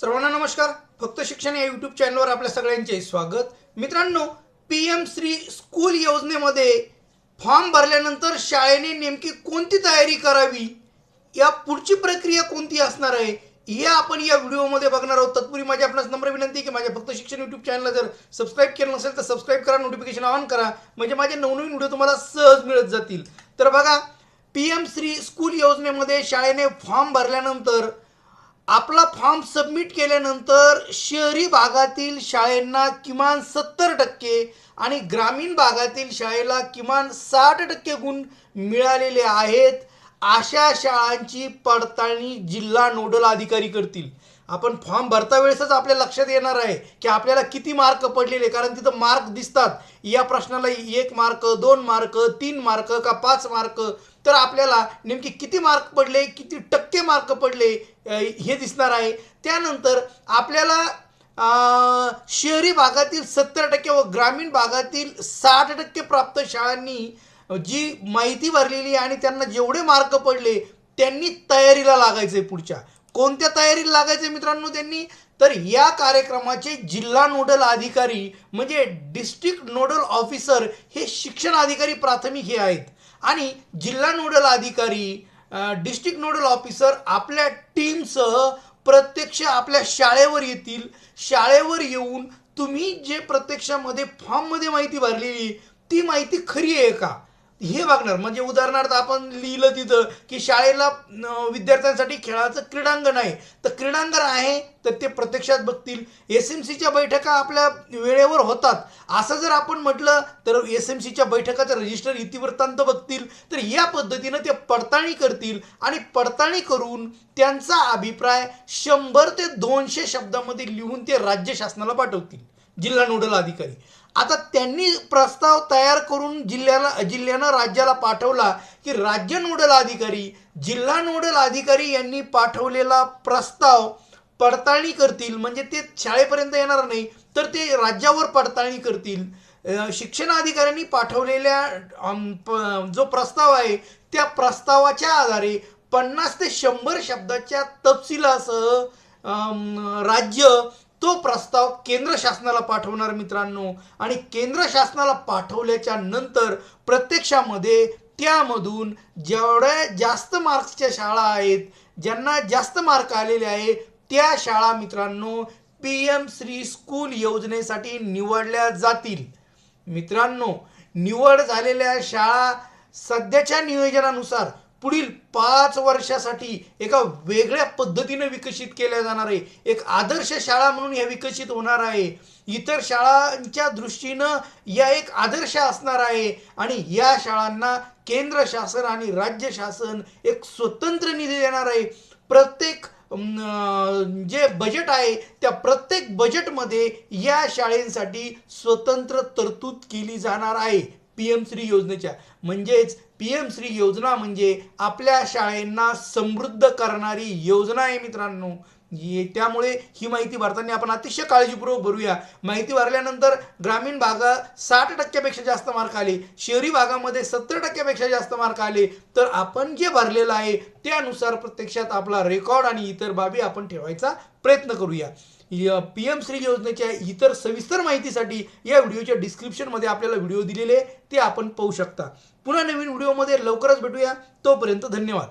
सर्वांना नमस्कार. फक्त शिक्षण या यूट्यूब चॅनलवर आपल्या सगळ्यांचे स्वागत. मित्रांनो पी एम श्री स्कूल योजनेमध्ये फॉर्म भरल्यानंतर शाळेने नेमकी कोणती तयारी करावी? या पुढची प्रक्रिया कोणती असणार आहे? हे आपण या व्हिडिओमध्ये बघणार आहोत. तत्पूर्वी माझी आपणास नम्र विनंती आहे की माझ्या फक्त शिक्षण यूट्यूब चॅनलला जर सबस्क्राईब केलं नसेल तर सबस्क्राईब करा नोटिफिकेशन ऑन करा. म्हणजे माझे नवनवीन व्हिडिओ तुम्हाला सहज मिळत जातील. तर बघा पी एम श्री स्कूल योजनेमध्ये शाळेने फॉर्म भरल्यानंतर आपला फॉर्म सबमिट केल्यानंतर शहरी भागातील शाळेंना किमान सत्तर टक्के आणि ग्रामीण भागातील शाळेला किमान साठ टक्के गुण मिळालेले आहेत. अशा शाळांची पडताळणी जिल्हा नोडल अधिकारी करतील. आपण फॉर्म भरता वेळेसच आपल्या लक्षात येणार आहे की आपल्याला किती मार्क पडलेले कारण तिथं मार्क दिसतात. या प्रश्नाला एक मार्क दोन मार्क तीन मार्क का पाच मार्क? तर आपल्याला नेमके किती मार्क पडले किती टक्के मार्क पडले हे दिसणार आहे. त्यानंतर आपल्याला शहरी भागातील सत्तर टक्के व ग्रामीण भागातील साठ टक्के प्राप्त शाळांनी जी माहिती भरलेली आहे आणि त्यांना जेवढे मार्क पडले त्यांनी तयारीला लागायचे पुढच्या. कोणत्या तयारीला लागायचे मित्रांनो त्यांनी? तर या कार्यक्रमाचे जिल्हा नोडल अधिकारी म्हणजे डिस्ट्रिक्ट नोडल ऑफिसर हे शिक्षण अधिकारी प्राथमिक हे आहेत. आणि जिल्हा नोडल अधिकारी डिस्ट्रिक्ट नोडल ऑफिसर आपल्या टीमसह प्रत्यक्ष आपल्या शाळेवर येतील. शाळेवर येऊन तुम्ही जे प्रत्यक्षामध्ये फॉर्ममध्ये माहिती भरलेली ती माहिती खरी आहे का? हे बघणार. म्हणजे उदाहरणार्थ आपण लिहिलं तिथं की शाळेला विद्यार्थ्यांसाठी खेळाचं क्रीडांगण आहे. तर क्रीडांगण आहे तर ते प्रत्यक्षात बघतील. एस एम सीच्या बैठका आपल्या वेळेवर होतात. असं जर आपण म्हटलं तर एस एम सीच्या बैठकाचं रजिस्टर इतिवृत्तांत बघतील. तर या पद्धतीनं ते पडताळणी करतील आणि पडताळणी करून त्यांचा अभिप्राय शंभर ते दोनशे शब्दामध्ये लिहून ते राज्य शासनाला पाठवतील. जिल्हा नोडल अधिकारी. आता त्यांनी प्रस्ताव तयार करून जिल्ह्याला जिल्ह्यानं राज्याला पाठवला की राज्य नोडल अधिकारी जिल्हा नोडल अधिकारी यांनी पाठवलेला प्रस्ताव पडताळणी करतील. म्हणजे ते शाळेपर्यंत येणार नाही तर ते राज्यावर पडताळणी करतील. शिक्षण अधिकाऱ्यांनी पाठवलेल्या प- जो प्रस्ताव आहे त्या प्रस्तावाच्या आधारे पन्नास ते शंभर शब्दाच्या तपशिलासह राज्य तो प्रस्ताव केंद्र शासनाला पाठवणार मित्रांनो. आणि केंद्र शासनाला पाठवल्याच्या नंतर प्रत्यक्षामध्ये त्यामधून जेवढ्या जास्त मार्क्सच्या शाळा आहेत ज्यांना जास्त मार्क आलेले आहे त्या शाळा मित्रांनो पी एम श्री स्कूल योजनेसाठी निवडल्या जातील. मित्रांनो निवड झालेल्या शाळा सध्याच्या नियोजनानुसार पुढील पाच वर्षासाठी एका वेगळ्या पद्धतीने विकसित केल्या जाणार आहे. एक आदर्श शाळा म्हणून ह्या विकसित होणार आहे. इतर शाळांच्या दृष्टीनं या एक आदर्श असणार आहे. आणि या शाळांना केंद्र शासन आणि राज्य शासन एक स्वतंत्र निधी देणार आहे. प्रत्येक जे बजेट आहे त्या प्रत्येक बजेटमध्ये या शाळेंसाठी स्वतंत्र तरतूद केली जाणार आहे. पी एम श्री योजनेच्या. म्हणजेच पी एम श्री योजना म्हणजे आपल्या शाळेंना समृद्ध करणारी योजना आहे मित्रांनो. त्यामुळे ही माहिती भरताना आपण अतिशय काळजीपूर्वक भरूया. माहिती भरल्यानंतर ग्रामीण भागात साठ टक्क्यापेक्षा जास्त मार्क आले. शहरी भागामध्ये सत्तर टक्क्यापेक्षा जास्त मार्क आले. तर आपण जे भरलेलं आहे त्यानुसार प्रत्यक्षात आपला रेकॉर्ड आणि इतर बाबी आपण ठेवायचा प्रयत्न करूया. पी एम श्री योजनेच्या इतर सविस्तर माहितीसाठी या व्हिडिओच्या डिस्क्रिप्शनमध्ये आपल्याला व्हिडिओ दिलेले ते आपण पाहू शकता. पुन्हा नवीन व्हिडिओमध्ये लवकरच भेटूया. तोपर्यंत धन्यवाद.